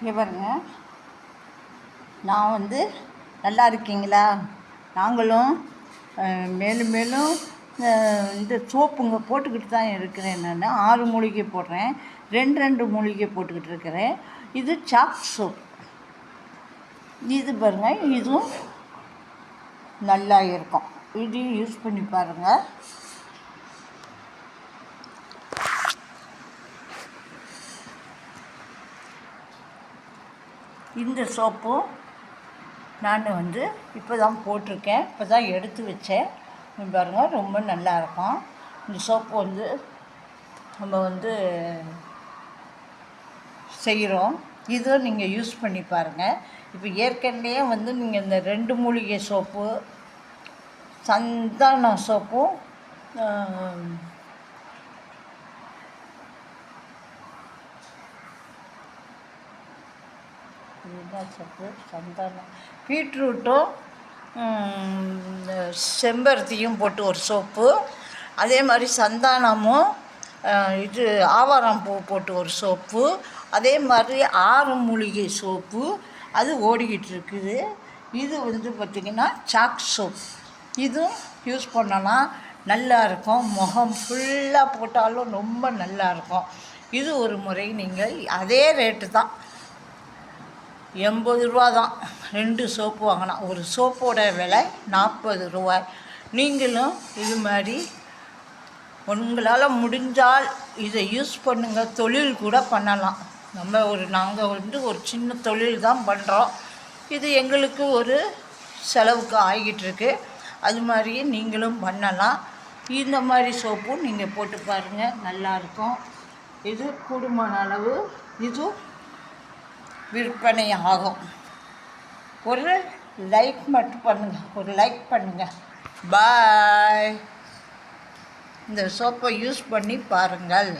இங்கே நான் வந்து நல்லா இருக்கீங்களா? நாங்களும் மேலும் மேலும் இந்த சோப்புங்க போட்டுக்கிட்டு தான் இருக்கிறேன் நான். ஆறு மூலிகை போடுறேன். ரெண்டு ரெண்டு மூலிகை போட்டுக்கிட்டு இருக்கிறேன். இது சாக் சோப். இது பாருங்கள் இதுவும் நல்லா இருக்கும். இதையும் யூஸ் பண்ணி பாருங்கள் இந்த சோப்பும் நான் வந்து இப்போ தான் போட்டிருக்கேன் இப்போ தான் எடுத்து வச்சேன். பாருங்கள் ரொம்ப நல்லா இருக்கும். இந்த சோப்பு வந்து நம்ம வந்து செய்கிறோம் இதுவும் நீங்கள் யூஸ் பண்ணி பாருங்கள் இப்போ ஏற்கனவே வந்து நீங்கள் இந்த ரெண்டு மூலிகை சோப்பு சந்தான சோப்பும் ஆம், சோப்பு சந்தானம். பீட்ரூட்டும் செம்பருத்தியும் போட்டு ஒரு சோப்பு. அதே மாதிரி சந்தானமும் இது ஆவாரம் பூ போட்டு ஒரு சோப்பு. அதே மாதிரி ஆறு மூலிகை சோப்பு. அது ஓடிக்கிட்டு இருக்குது. இது வந்து பார்த்திங்கன்னா சாக் சோப். இதுவும் யூஸ் பண்ணலாம் நல்லா இருக்கும். முகம் ஃபுல்லாக போட்டாலும் ரொம்ப நல்லா இருக்கும். இது ஒரு முறை நீங்கள் அதே ரேட்டு தான் எண்பது ரூபா தான் ரெண்டு சோப்பு வாங்கினா. ஒரு சோப்போட விலை நாற்பது ரூபாய். நீங்களும் இது மாதிரி உங்களால் முடிஞ்சால் இதை யூஸ் பண்ணுங்கள் தொழில் கூட பண்ணலாம். நம்ம ஒரு நாங்கள் வந்து ஒரு சின்ன தொழில் தான் பண்ணுறோம் இது எங்களுக்கு ஒரு செலவுக்கு ஆகிட்டுருக்கு. அது மாதிரியே நீங்களும் பண்ணலாம். இந்த மாதிரி சோப்பும் நீங்கள் போட்டு பாருங்கள் நல்லாயிருக்கும் இது கூடுமான அளவு. இது விற்பனை ஆகும் ஒரு லைக் மட்டும் பண்ணுங்கள் ஒரு லைக் பண்ணுங்கள் பாய் இந்த சோப்பை யூஸ் பண்ணி பாருங்கள்.